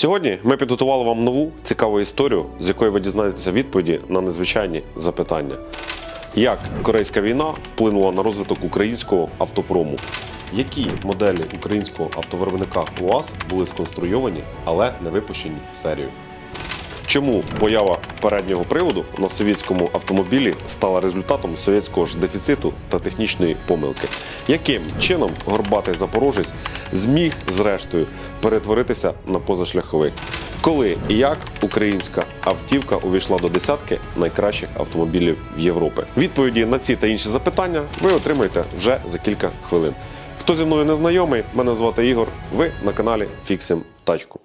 Сьогодні ми підготували вам нову цікаву історію, з якої ви дізнаєтеся відповіді на незвичайні запитання. Як корейська війна вплинула на розвиток українського автопрому? Які моделі українського автовиробника УАЗ були сконструйовані, але не випущені в серію? Чому поява переднього приводу на совєтському автомобілі стала результатом совєтського ж дефіциту та технічної помилки? Яким чином горбатий запорожець зміг, зрештою, перетворитися на позашляховик? Коли і як українська автівка увійшла до десятки найкращих автомобілів Європи? Відповіді на ці та інші запитання ви отримаєте вже за кілька хвилин. Хто зі мною не знайомий, мене звати Ігор. Ви на каналі Фіксим Тачку.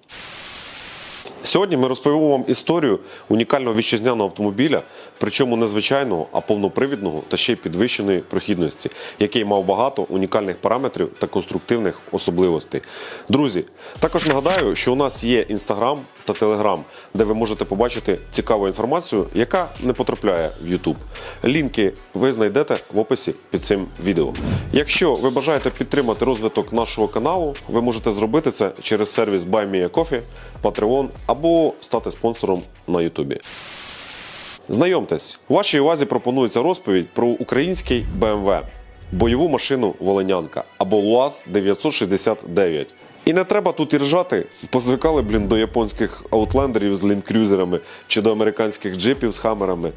Сьогодні ми розповімо вам історію унікального вітчизняного автомобіля, причому не звичайного, а повнопривідного та ще й підвищеної прохідності, який мав багато унікальних параметрів та конструктивних особливостей. Друзі, також нагадаю, що у нас є інстаграм та телеграм, де ви можете побачити цікаву інформацію, яка не потрапляє в YouTube. Лінки ви знайдете в описі під цим відео. Якщо ви бажаєте підтримати розвиток нашого каналу, ви можете зробити це через сервіс BuyMeACoffee, Patreon або стати спонсором на Ютубі. Знайомтесь, у вашій увазі пропонується розповідь про український BMW, бойову машину Волинянка або ЛУАЗ 969. І не треба тут і ржати, позвикали, блін, до японських аутлендерів з лінкрюзерами чи до американських джипів з хамерами.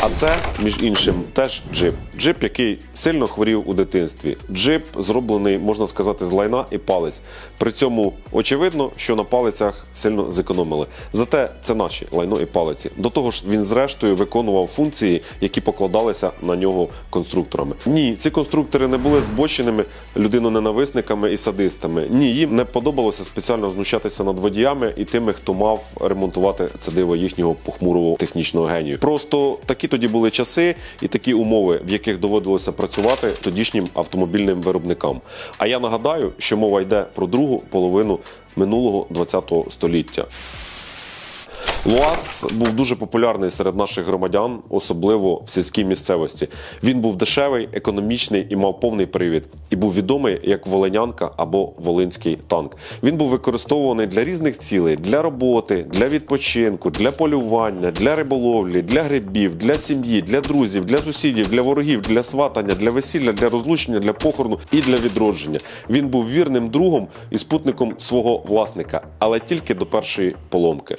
А це, між іншим, теж джип. Джип, який сильно хворів у дитинстві. Джип зроблений, можна сказати, з лайна і палець. При цьому очевидно, що на палицях сильно зекономили. Зате це наші лайно і палиці. До того ж, він зрештою виконував функції, які покладалися на нього конструкторами. Ні, ці конструктори не були збоченими людиноненависниками і садистами. Ні, їм не подобалося спеціально знущатися над водіями і тими, хто мав ремонтувати це диво їхнього похмурого технічного генію. Просто такі тоді були часи і такі умови, в яких доводилося працювати тодішнім автомобільним виробникам. А я нагадаю, що мова йде про другу половину минулого ХХ століття. ЛУАЗ був дуже популярний серед наших громадян, особливо в сільській місцевості. Він був дешевий, економічний і мав повний привід, і був відомий як Волинянка або Волинський танк. Він був використовуваний для різних цілей: для роботи, для відпочинку, для полювання, для риболовлі, для грибів, для сім'ї, для друзів, для сусідів, для ворогів, для сватання, для весілля, для розлучення, для похорону і для відродження. Він був вірним другом і спутником свого власника, але тільки до першої поломки.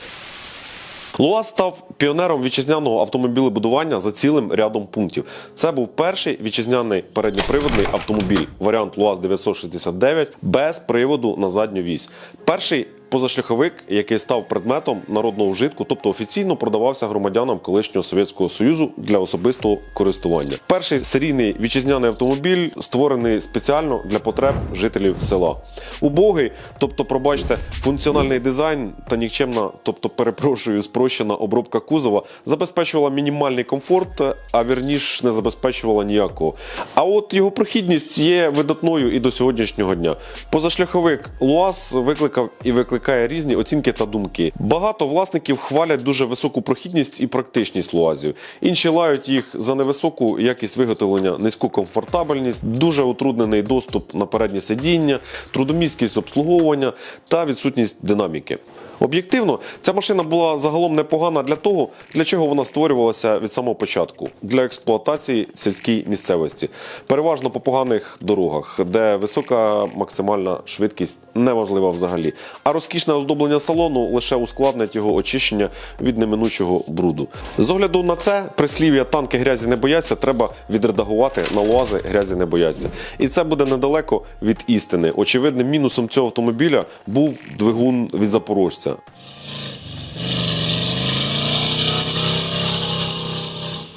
ЛУАЗ став піонером вітчизняного автомобілебудування за цілим рядом пунктів. Це був перший вітчизняний передньоприводний автомобіль, варіант ЛУАЗ 969 без приводу на задню вісь. Перший позашляховик, який став предметом народного вжитку, тобто офіційно продавався громадянам колишнього Совєтського Союзу для особистого користування. Перший серійний вітчизняний автомобіль створений спеціально для потреб жителів села. Убогий, тобто, пробачте, функціональний дизайн та нікчемна, тобто перепрошую, спрощена обробка кузова забезпечувала мінімальний комфорт, а вірніш не забезпечувала ніякого. А от його прохідність є видатною і до сьогоднішнього дня. Позашляховик ЛУАЗ викликав і викликає різні оцінки та думки. Багато власників хвалять дуже високу прохідність і практичність ЛУАЗів. Інші лають їх за невисоку якість виготовлення, низьку комфортабельність, дуже утруднений доступ на переднє сидіння, трудомісткість обслуговування та відсутність динаміки. Об'єктивно, ця машина була загалом непогана для того, для чого вона створювалася від самого початку для експлуатації в сільській місцевості, переважно по поганих дорогах, де висока максимальна швидкість неможлива взагалі. А розкішне оздоблення салону лише ускладнить його очищення від неминучого бруду. З огляду на це прислів'я танки грязі не бояться, треба відредагувати на луази грязі не бояться. І це буде недалеко від істини. Очевидним мінусом цього автомобіля був двигун від запорожця.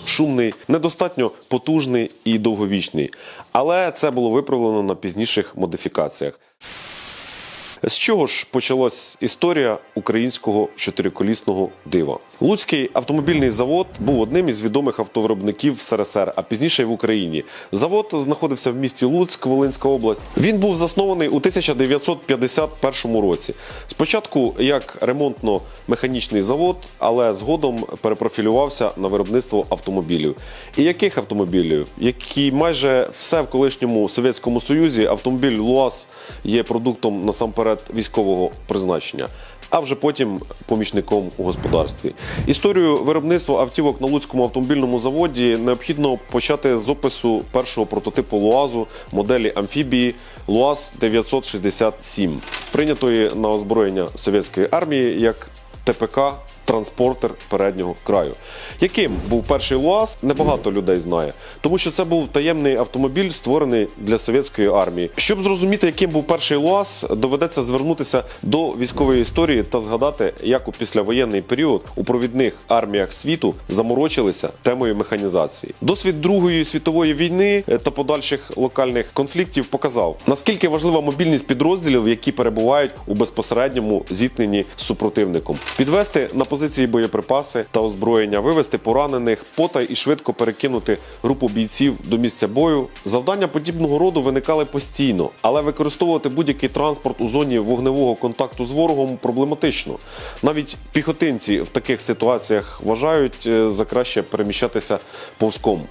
Шумний, недостатньо потужний і довговічний. Але це було виправлено на пізніших модифікаціях. З чого ж почалась історія українського чотириколісного дива? Луцький автомобільний завод був одним із відомих автовиробників в СРСР, а пізніше й в Україні. Завод знаходився в місті Луцьк, Волинська область. Він був заснований у 1951 році. Спочатку як ремонтно-механічний завод, але згодом перепрофілювався на виробництво автомобілів. І яких автомобілів? Які майже все в колишньому Совєтському Союзі автомобіль ЛУАЗ є продуктом насамперед військового призначення. а вже потім помічником у господарстві. Історію виробництва автівок на Луцькому автомобільному заводі необхідно почати з опису першого прототипу ЛУАЗу моделі амфібії ЛУАЗ 967, прийнятої на озброєння совєтської армії як ТПК транспортер переднього краю. Яким був перший ЛУАЗ, небагато людей знає, тому що це був таємний автомобіль, створений для совєтської армії. Щоб зрозуміти, яким був перший ЛУАЗ, доведеться звернутися до військової історії та згадати, як у післявоєнний період у провідних арміях світу заморочилися темою механізації. Досвід Другої світової війни е, та подальших локальних конфліктів показав, наскільки важлива мобільність підрозділів, які перебувають у безпосередньому зіткненні з супротивником. Підвести на позиції боєприпаси та озброєння, вивести поранених, потай і швидко перекинути групу бійців до місця бою. Завдання подібного роду виникали постійно, але використовувати будь-який транспорт у зоні вогневого контакту з ворогом проблематично. Навіть піхотинці в таких ситуаціях вважають е, за краще переміщатися повзком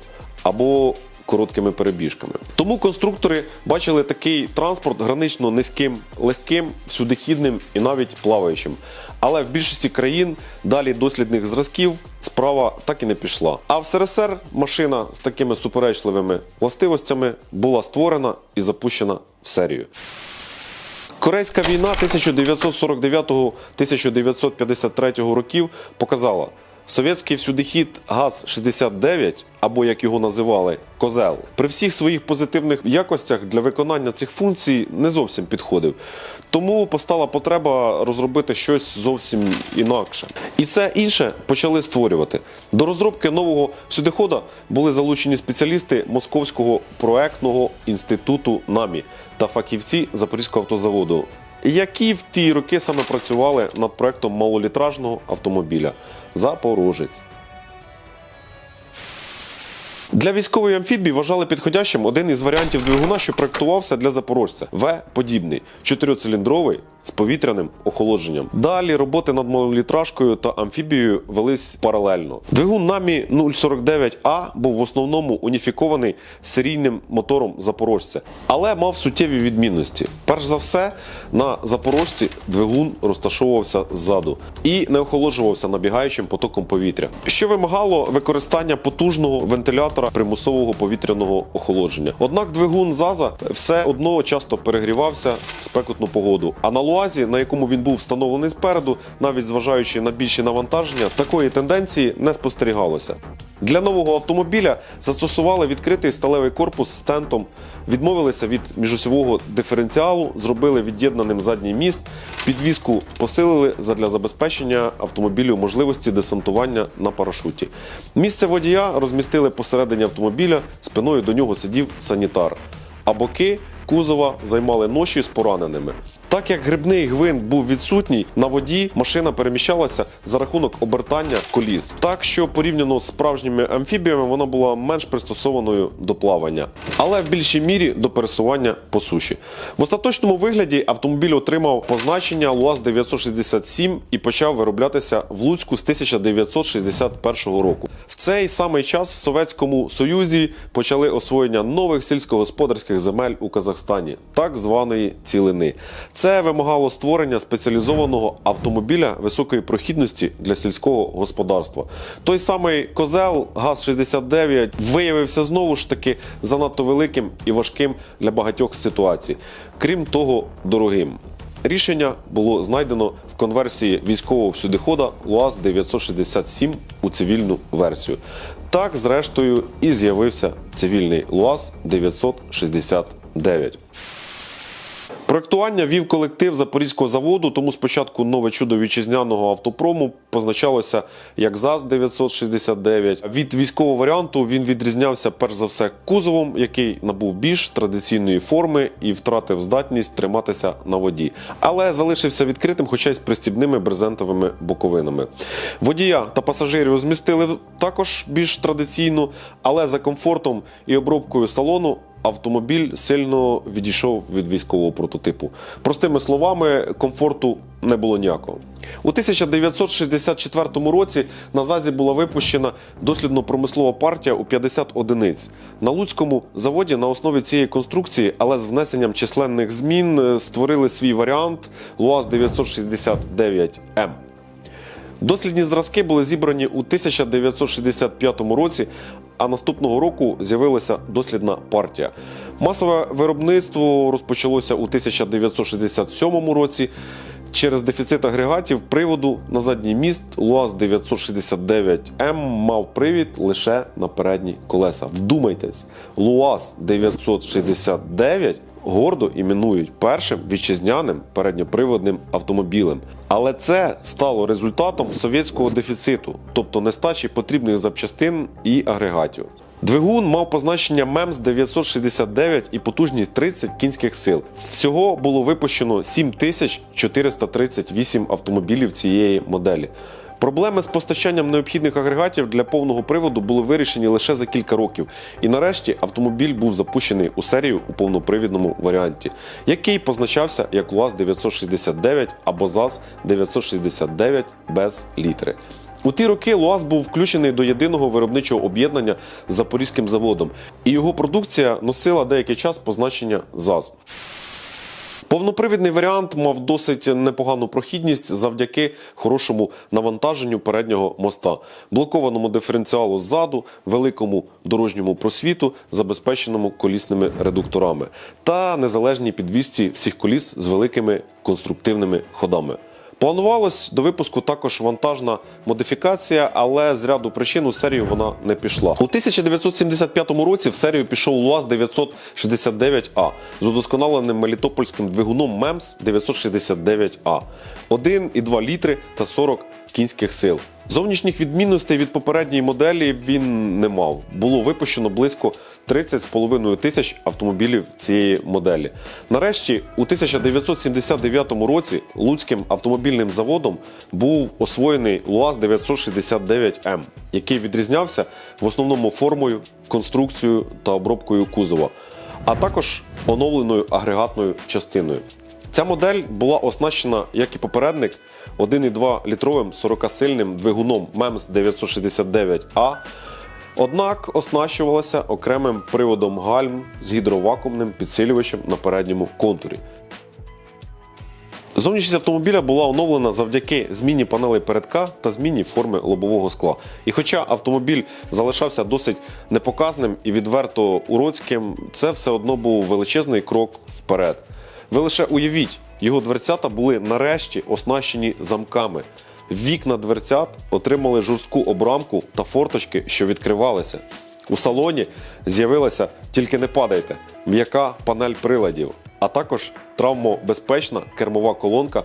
або короткими перебіжками. Тому конструктори бачили такий транспорт гранично низьким, легким, всюдихідним і навіть плаваючим. Але в більшості країн далі дослідних зразків справа так і не пішла. А в СРСР машина з такими суперечливими властивостями була створена і запущена в серію. Корейська війна 1949-1953 років показала, совєтський всюдихід ГАЗ-69, або як його називали Козел, при всіх своїх позитивних якостях для виконання цих функцій не зовсім підходив. Тому постала потреба розробити щось зовсім інакше. І це інше почали створювати. До розробки нового всюдихода були залучені спеціалісти Московського проектного інституту НАМІ та фахівці Запорізького автозаводу, які в ті роки саме працювали над проектом малолітражного автомобіля Запорожець. Для військової амфібії вважали підходящим один із варіантів двигуна, що проектувався для запорожця В-подібний, чотирьоциліндровий з повітряним охолодженням. Далі роботи над малолітражкою та амфібією велись паралельно. Двигун намі 049А був в основному уніфікований серійним мотором запорожця, але мав суттєві відмінності. Перш за все, на запорожці двигун розташовувався ззаду і не охолоджувався набігаючим потоком повітря, що вимагало використання потужного вентилятора примусового повітряного охолодження. Однак двигун ЗАЗа все одно часто перегрівався в спекотну погоду. А на луазі, на якому він був встановлений спереду, навіть зважаючи на більші навантаження, такої тенденції не спостерігалося. Для нового автомобіля застосували відкритий сталевий корпус з тентом, відмовилися від міжосьового диференціалу, зробили від'єднаним задній міст, підвіску посилили задля забезпечення автомобілю можливості десантування на парашуті. Місце водія розмістили посередині автомобіля, спиною до нього сидів санітар, а боки кузова займали ноші з пораненими. Так як грибний гвинт був відсутній, на воді машина переміщалася за рахунок обертання коліс. Так що порівняно з справжніми амфібіями вона була менш пристосованою до плавання, але в більшій мірі до пересування по суші. В остаточному вигляді автомобіль отримав позначення ЛУАЗ 967 і почав вироблятися в Луцьку з 1961 року. В цей самий час в Совєтському Союзі почали освоєння нових сільськогосподарських земель у Казахстані, так званої цілини. Це вимагало створення спеціалізованого автомобіля високої прохідності для сільського господарства. Той самий козел ГАЗ-69 виявився знову ж таки занадто великим і важким для багатьох ситуацій. Крім того, дорогим. Рішення було знайдено в конверсії військового всюдихода ЛУАЗ 967 у цивільну версію. Так, зрештою, і з'явився цивільний ЛУАЗ 969. Проектування вів колектив Запорізького заводу, тому спочатку нове чудо вітчизняного автопрому позначалося як ЗАЗ 969. Від військового варіанту він відрізнявся перш за все кузовом, який набув більш традиційної форми і втратив здатність триматися на воді, але залишився відкритим, хоча й з пристібними брезентовими боковинами. Водія та пасажирів розмістили також більш традиційно, але за комфортом і обробкою салону автомобіль сильно відійшов від військового прототипу. Простими словами, комфорту не було ніякого. У 1964 році на ЗАЗі була випущена дослідно-промислова партія у 50 одиниць. На Луцькому заводі на основі цієї конструкції, але з внесенням численних змін, е, створили свій варіант ЛУАЗ 969М. Дослідні зразки були зібрані у 1965 році, а наступного року з'явилася дослідна партія. Масове виробництво розпочалося у 1967 році. Через дефіцит агрегатів приводу на задній міст ЛУАЗ 969М мав привід лише на передні колеса. Вдумайтесь, ЛУАЗ 969 гордо іменують першим вітчизняним передньоприводним автомобілем. Але це стало результатом совєтського дефіциту, тобто нестачі потрібних запчастин і агрегатів. Двигун мав позначення МЕМС 969 і потужність 30 кінських сил. Всього було випущено 7438 автомобілів цієї моделі. Проблеми з постачанням необхідних агрегатів для повного приводу були вирішені лише за кілька років. І нарешті автомобіль був запущений у серію у повнопривідному варіанті, який позначався як УАЗ 969 або ЗАЗ 969 без літери. У ті роки ЛУАЗ був включений до єдиного виробничого об'єднання з Запорізьким заводом, і його продукція носила деякий час позначення ЗАЗ. Повнопривідний варіант мав досить непогану прохідність завдяки хорошому навантаженню переднього моста, блокованому диференціалу ззаду, великому дорожньому просвіту, забезпеченому колісними редукторами та незалежній підвісці всіх коліс з великими конструктивними ходами. Планувалось до випуску також вантажна модифікація, але з ряду причин у серію вона не пішла. У 1975 році в серію пішов ЛУАЗ 969А з удосконаленим мелітопольським двигуном МЕМС 969А. 1,2 літри та 40 кінських сил. Зовнішніх відмінностей від попередньої моделі він не мав. Було випущено близько 30,5 тисяч автомобілів цієї моделі. Нарешті, у 1979 році Луцьким автомобільним заводом був освоєний ЛУАЗ 969М, який відрізнявся в основному формою, конструкцією та обробкою кузова, а також оновленою агрегатною частиною. Ця модель була оснащена, як і попередник, 1,2 літровим 40-сильним двигуном МЕМС 969А, однак оснащувалася окремим приводом гальм з гідровакуумним підсилювачем на передньому контурі. Зовнішність автомобіля була оновлена завдяки зміні панелей передка та зміні форми лобового скла. І хоча автомобіль залишався досить непоказним і відверто уроцьким, це все одно був величезний крок вперед. Ви лише уявіть, його дверцята були нарешті оснащені замками. Вікна дверцят отримали жорстку обрамку та форточки, що відкривалися. У салоні з'явилася тільки не падайте, м'яка панель приладів, а також травмобезпечна кермова колонка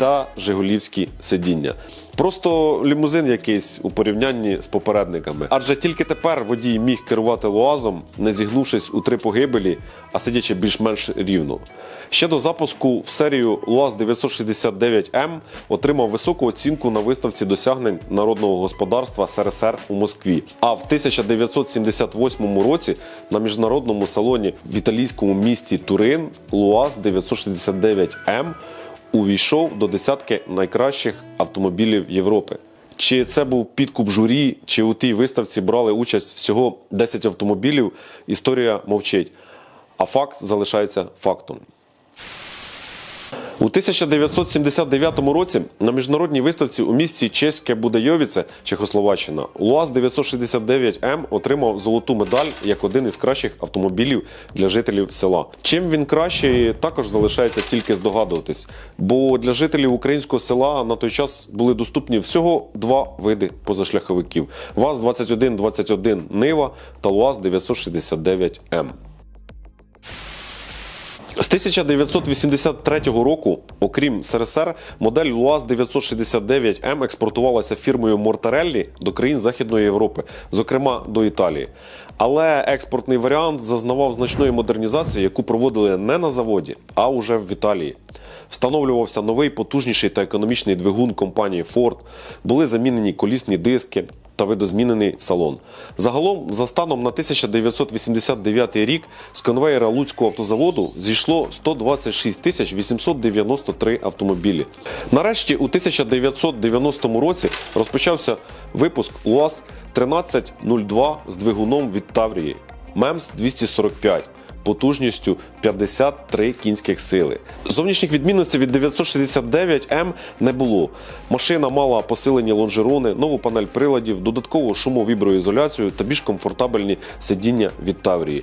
та жигулівські сидіння. Просто лімузин якийсь у порівнянні з попередниками. Адже тільки тепер водій міг керувати луазом, не зігнувшись у три погибелі, а сидячи більш-менш рівно. Ще до запуску в серію ЛУАЗ 969М отримав високу оцінку на виставці досягнень народного господарства СРСР у Москві. А в 1978 році на міжнародному салоні в італійському місті Турин ЛУАЗ 969М увійшов до десятки найкращих автомобілів Європи. Чи це був підкуп журі, чи у тій виставці брали участь всього 10 автомобілів, історія мовчить. А факт залишається фактом. У 1979 році на міжнародній виставці у місті Чеське Будайовіце, Чехословаччина, ЛУАЗ 969М отримав золоту медаль як один із кращих автомобілів для жителів села. Чим він кращий, також залишається тільки здогадуватись, бо для жителів українського села на той час були доступні всього два види позашляховиків: ВАЗ-2121 Нива та ЛУАЗ 969М. З 1983 року, окрім СРСР, модель ЛУАЗ 969М експортувалася фірмою Мортареллі до країн Західної Європи, зокрема до Італії. Але експортний варіант зазнавав значної модернізації, яку проводили не на заводі, а уже в Італії. Встановлювався новий потужніший та економічний двигун компанії Ford, були замінені колісні диски, та видозмінений салон. Загалом, за станом на 1989 рік з конвейера Луцького автозаводу зійшло 126 тисяч 893 автомобілі. Нарешті у 1990 році розпочався випуск УАЗ 1302 з двигуном від Таврії МЕМС 245 потужністю 53 кінських сили. Зовнішніх відмінностей від 969М не було. Машина мала посилені лонжерони, нову панель приладів, додаткову шумовіброізоляцію та більш комфортабельні сидіння від Таврії.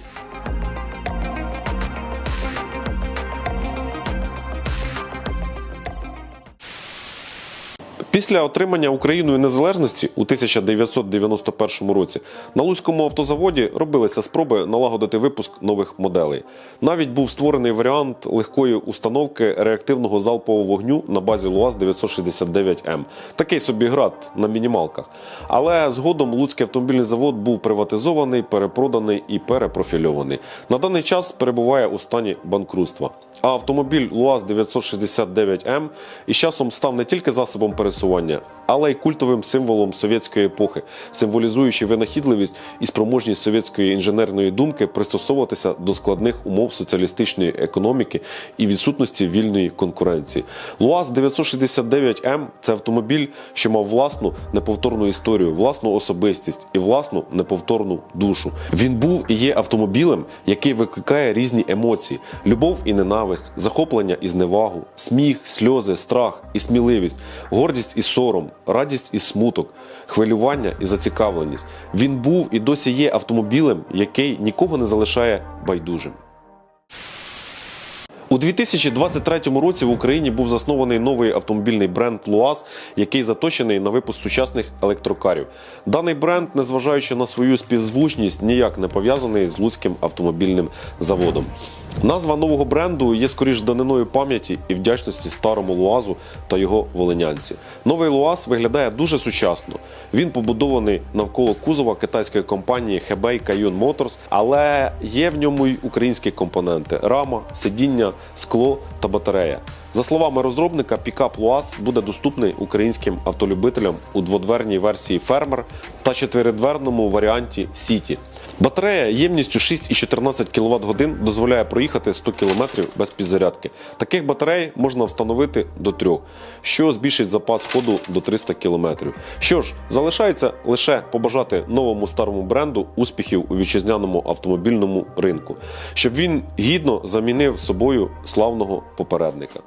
Після отримання Україною незалежності у 1991 році на Луцькому автозаводі робилися спроби налагодити випуск нових моделей. Навіть був створений варіант легкої установки реактивного залпового вогню на базі ЛУАЗ 969М. Такий собі град на мінімалках. Але згодом Луцький автомобільний завод був приватизований, перепроданий і перепрофільований. На даний час перебуває у стані банкрутства. А автомобіль ЛУАЗ 969М із часом став не тільки засобом пересування, але й культовим символом совєтської епохи, символізуючи винахідливість і спроможність совєтської інженерної думки пристосовуватися до складних умов соціалістичної економіки і відсутності вільної конкуренції. ЛУАЗ 969М це автомобіль, що мав власну неповторну історію, власну особистість і власну неповторну душу. Він був і є автомобілем, який викликає різні емоції: любов і ненависть, захоплення і зневагу, сміх, сльози, страх і сміливість, гордість і сором, радість і смуток, хвилювання і зацікавленість. Він був і досі є автомобілем, який нікого не залишає байдужим. У 2023 році в Україні був заснований новий автомобільний бренд ЛУАЗ, який заточений на випуск сучасних електрокарів. Даний бренд, незважаючи на свою співзвучність, ніяк не пов'язаний з Луцьким автомобільним заводом. Назва нового бренду є скоріш даниною пам'яті і вдячності старому Луазу та його волинянці. Новий Луаз виглядає дуже сучасно. Він побудований навколо кузова китайської компанії Hebei Kayun Motors, але є в ньому й українські компоненти: рама, сидіння, скло та батарея. За словами розробника, пікап Луаз буде доступний українським автолюбителям у дводверній версії Фермер та чотиридверному варіанті Сіті. Батарея ємністю 6,14 кВт годин дозволяє проїхати 100 км без підзарядки. Таких батарей можна встановити до трьох, що збільшить запас ходу до 300 км. Що ж, залишається лише побажати новому старому бренду успіхів у вітчизняному автомобільному ринку, щоб він гідно замінив собою славного попередника.